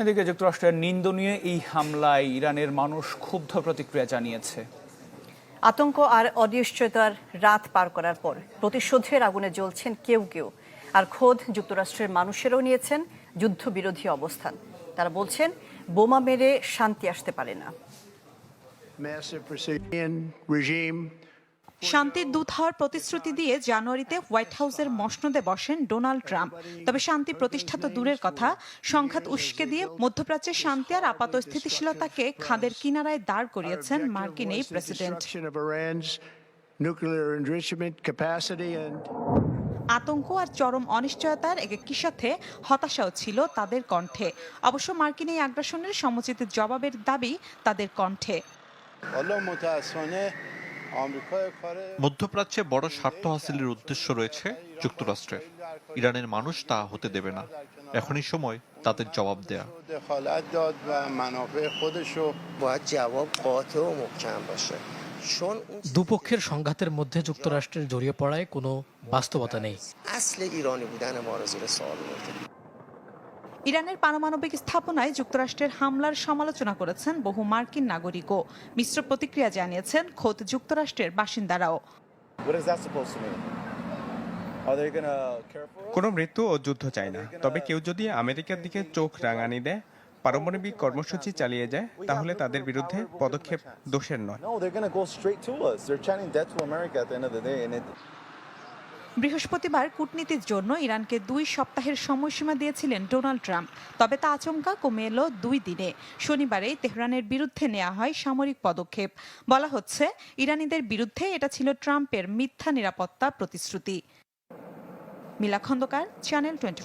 এদিকে যুক্তরাষ্ট্রের নিন্দনীয় এই হামলায় ইরানের মানুষ ক্ষুব্ধ প্রতিক্রিয়া জানিয়েছে। আতঙ্ক আর অনিশ্চয়তার রাত পার করার পর প্রতিশোধের আগুনে জ্বলছেন কেউ কেউ আর খোদ যুক্তরাষ্ট্রের মানুষেরও নিয়েছেন যুদ্ধবিরোধী অবস্থান। তারা বলছেন বোমা মেরে শান্তি আসতে পারে না। Massive Brazilian regime শান্তির দূত হওয়ার প্রতিশ্রুতি দিয়ে জানুয়ারিতে হোয়াইট হাউসের মসনদে বসেন ডোনাল্ড ট্রাম্প। তবে শান্তি প্রতিষ্ঠা তো দূরের কথা। সংঘাত উস্কে দিয়ে মধ্যপ্রাচ্যের শান্তি আর আপাত স্থিতিশীলতাকে খাদের কিনারায় দাঁড় করিয়েছেন মার্কিন এই প্রেসিডেন্ট। আতঙ্ক আর চরম অনিশ্চয়তার একই সাথে হতাশাও ছিল তাদের কণ্ঠে। অবশ্য মার্কিন এই আগ্রাসনের সমুচিত জবাবের দাবি তাদের কণ্ঠে। মধ্যপ্রাচ্যে বড় স্বার্থ হাসিলের উদ্দেশ্য রয়েছে যুক্তরাষ্ট্রের। ইরানের মানুষ তা হতে দেবে না। এখনই সময় তাদের জবাব দেয়া। দুপক্ষের সংঘাতের মধ্যে যুক্তরাষ্ট্রের জড়িয়ে পড়ায় কোনো বাস্তবতা নেই। ইরানের পারমাণবিক স্থাপনায় যুক্তরাষ্ট্রের হামলার সমালোচনা করেছেন বহু মার্কিন নাগরিকও। মিশ্র প্রতিক্রিয়া জানিয়েছেন খোদ যুক্তরাষ্ট্রের বাসিন্দারাও। কোনো মৃত্যু ও যুদ্ধ চায় না। তবে কেউ যদি আমেরিকার দিকে চোখ রাঙানি দেয় পারমাণবিক কর্মসূচি চালিয়ে যায় তাহলে তাদের বিরুদ্ধে পদক্ষেপ দোষের নয়। বৃহস্পতিবার কূটনীতির জন্য ইরানকে দুই সপ্তাহের সময়সীমা দিয়েছিলেন ডোনাল্ড ট্রাম্প। তবে তা আচমকা কমে এলো দুই দিনে। শনিবারেই তেহরানের বিরুদ্ধে নেওয়া হয় সামরিক পদক্ষেপ। বলা হচ্ছে, ইরানিদের বিরুদ্ধে এটা ছিল ট্রাম্পের মিথ্যা নিরাপত্তা প্রতিশ্রুতি। মিলা খন্দকার চ্যানেল টোয়েন্টি